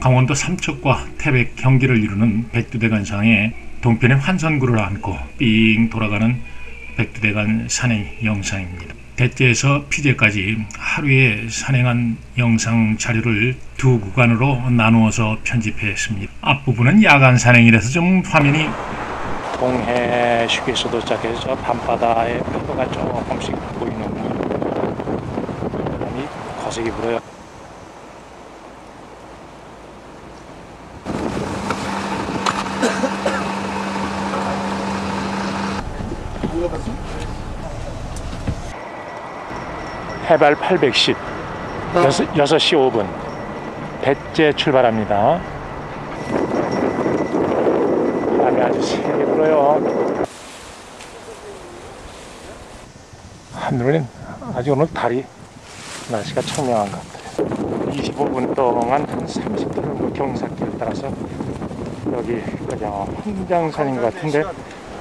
강원도 삼척과 태백 경기를 이루는 백두대간상에 동편의 환선구를 안고 삥 돌아가는 백두대간 산행 영상입니다. 대제에서 피제까지 하루에 산행한 영상 자료를 두 구간으로 나누어서 편집했습니다. 앞부분은 야간 산행이라서 좀 화면이 동해 휴게소 도착해서 저 밤바다의 파도가 조금씩 보이는군요. 바람이 거세게 불어요. 해발 810, 6, 시 5분, 배째 출발합니다. 바람이 아주 세게 불어요. 하늘은 아주 오늘 달이 날씨가 청명한 것 같아요. 25분 동안 한 30km 경사길을 따라서 여기 그냥 황장산인 것 같은데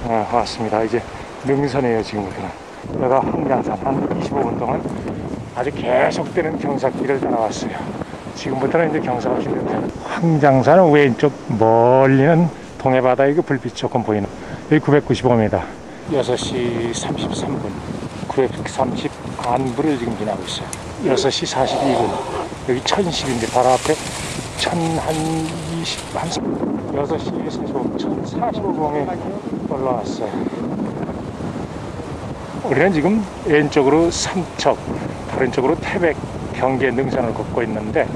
어, 왔습니다. 이제 능선이에요 지금부터는. 내가 황장산 한 25분 동안 아주 계속되는 경사길을 따라왔어요. 지금부터는 이제 경사가 준비돼요. 황장산은 왼쪽 멀리는 동해바다에 그 불빛 조금 보이는 여기 995m 6시 33분 930 안부를 지금 지나고 있어요 6시 42분 여기 1010인데 바로 앞에 1020, 한 6시 45분 1045분에 올라왔어요 우리는 지금 왼쪽으로 삼척 오른쪽으로 태백 경계 능선을 걷고 있는데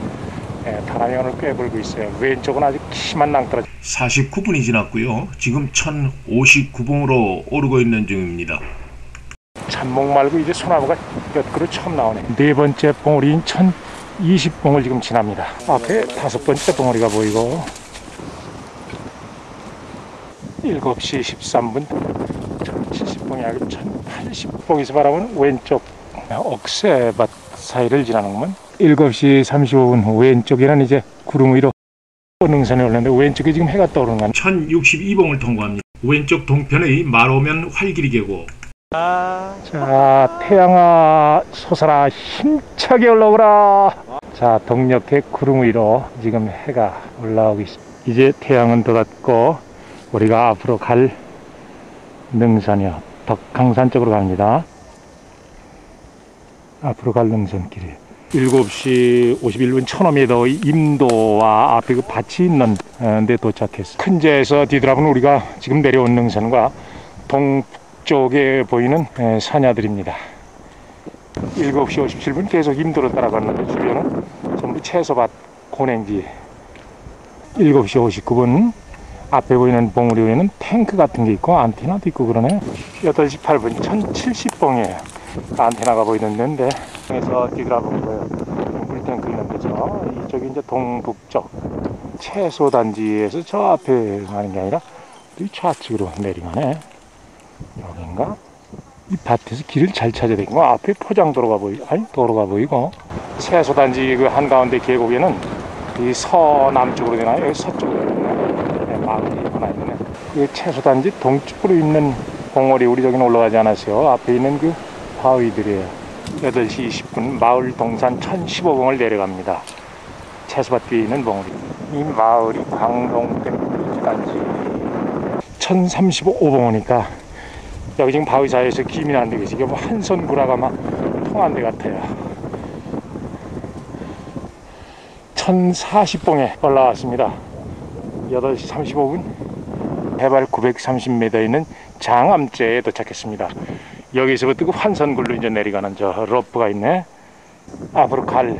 예, 바람이 오늘 꽤 불고 있어요 왼쪽은 아주 심한 낭떠러지 49분이 지났고요. 지금 1059봉으로 오르고 있는 중입니다. 잔목 말고 이제 소나무가 몇 그루 처음 나오네. 네 번째 봉우리인 1020봉을 지금 지납니다. 앞에 다섯 번째 봉우리가 보이고 7시 13분 1070봉이 아니고 1080봉에서 바라보는 왼쪽 억새밭 사이를 지나는구먼 7시 35분 왼쪽에는 이제 구름 위로 능선에 올랐는데 왼쪽에 지금 해가 떠오르는 건 1062봉을 통과합니다. 왼쪽 동편의 말오면 활길이 계고 자, 태양아 솟아라 힘차게 올라오라. 자, 동력의 구름 위로 지금 해가 올라오고 있습니다. 이제 태양은 돋았고 우리가 앞으로 갈 능선이요. 덕강산 쪽으로 갑니다. 앞으로 갈 능선길이에요. 7시 51분 1500m 임도와 앞에 그 밭이 있는 어, 데 도착했어. 큰제에서 뒤돌아보면 우리가 지금 내려온 능선과 동쪽에 보이는 에, 산야들입니다. 7시 57분 계속 임도로 따라갔는데 주변은 전부 채소밭 고냉지 7시 59분 앞에 보이는 봉우리 위에는 탱크 같은 게 있고 안테나도 있고 그러네 8시 8분 1070봉에 안테나가 보이는 데인데 에서 뒤돌아보면 보여요 물탱크 있는 데죠. 이쪽이 이제 동북쪽 채소 단지에서 저 앞에 가는 게 아니라 이 좌측으로 내려가네 여긴가? 이 밭에서 길을 잘 찾아야 되고 앞에 포장도로가 보이 아니 도로가 보이고. 채소 단지 그 한가운데 계곡에는 이 서남쪽으로 되나요. 여기 서쪽으로 되나요. 네, 마을이 하나 있네 이 채소 단지 동쪽으로 있는 봉오리 우리 저기는 올라가지 않았어요. 앞에 있는 그 바위들이에요 8시 20분 마을 동산 1015봉을 내려갑니다. 채소밭 뒤에 있는 봉우리. 이 마을이 광동댐 단지 1035봉이니까 여기 지금 바위 사이에서 김이 안 되겠지 이게 뭐 한 손 구라가 막 통한 데 같아요. 1040봉에 올라왔습니다. 8시 35분 해발 930m 있는 장암제에 도착했습니다 여기서부터 그 환선굴로 이제 내려가는 저 러프가 있네 앞으로 갈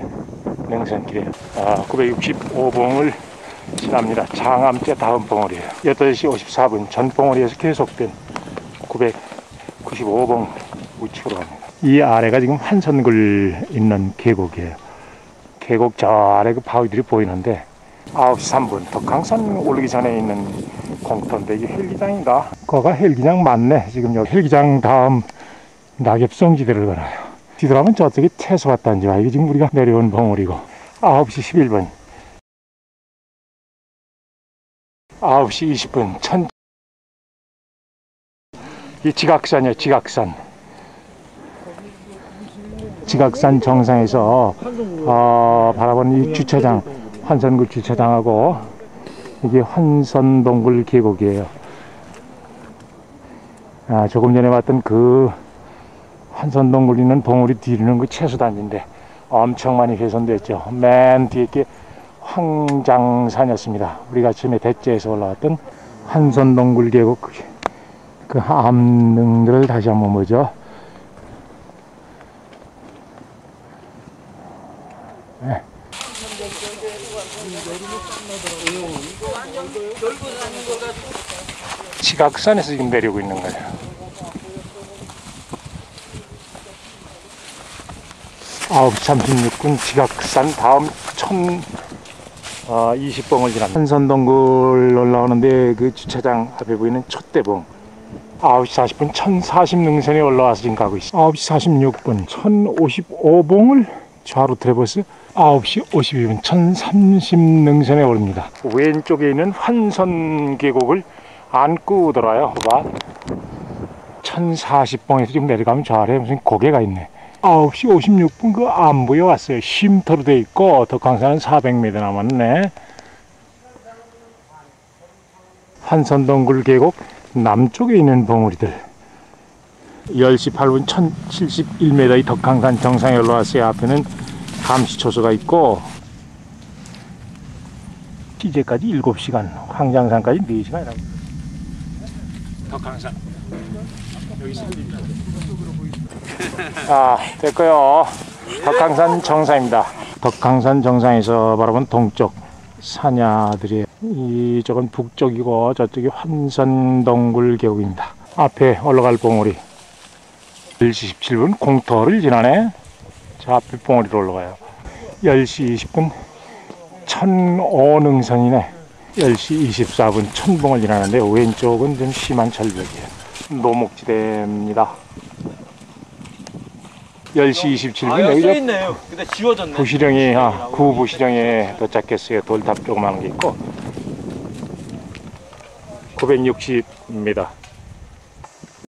능선길이에요 아, 965봉을 지납니다 장암제 다음 봉우리에요 8시 54분 전 봉우리에서 계속된 995봉 우측으로 갑니다. 이 아래가 지금 한선굴 있는 계곡이에요. 계곡 저 아래 그 바위들이 보이는데 9시 3분 덕강산 오르기 전에 있는 공터인데 이게 헬기장인가? 거가 헬기장 맞네. 지금 여기 헬기장 다음 낙엽성 지대를 걸어요. 뒤돌아보면 저쪽이 채소밭 단지와 이게 지금 우리가 내려온 봉우리고 9시 11분 9시 20분 천 이 지각산이에요, 지각산. 지각산 정상에서 어, 바라보는 이 주차장 환선굴 주차장하고 이게 환선동굴 계곡이에요. 아, 조금 전에 봤던 그 환선동굴 있는 봉우리 뒤로는 그 채수단지인데 엄청 많이 훼손됐죠. 맨 뒤에 게 황장산이었습니다. 우리가 처음에 대제에서 올라왔던 환선동굴 계곡 그- 그 암릉들을 다시 한번 보죠. 네. 지각산에서 지금 내려오고 있는 거예요. 아홉 시 36분 지각산 다음 천 어, 20봉을 지납니다. 한선동굴 올라오는데 그 주차장 앞에 보이는 촛대봉 9시 40분 1040능선에 올라와서 지금 가고 있습니다. 9시 46분 1055봉을 좌로 트래버스 9시 52분 1030능선에 오릅니다. 왼쪽에 있는 환선 계곡을 안고 돌아요. 봐. 1040봉에서 지금 내려가면 좌아래 무슨 고개가 있네. 9시 56분 그 안부에 왔어요. 쉼터로 돼 있고 덕강산은 400m 남았네. 한선동굴 계곡 남쪽에 있는 봉우리들 10시 8분 1071m 이 덕강산 정상에 올라왔어요. 앞에는 감시초소가 있고 이제까지 7시간 황장산까지 4시간이라고 덕강산 여기 아 됐고요. 덕강산 정상입니다. 덕강산 정상에서 바라본 동쪽 산야들이 이쪽은 북쪽이고 저쪽이 환선동굴 계곡입니다. 앞에 올라갈 봉우리. 10시 17분 공터를 지나네. 저 앞에 봉우리로 올라가요. 10시 20분 천오능선이네. 10시 24분 천봉을 지나는데 왼쪽은 좀 심한 절벽이에요. 노목지대입니다 10시 27분 아, 여기 있네요. 근데 지워졌네. 부시령이 아, 구부시령에 도착했어요. 돌탑 조그마한 게 있고 960입니다.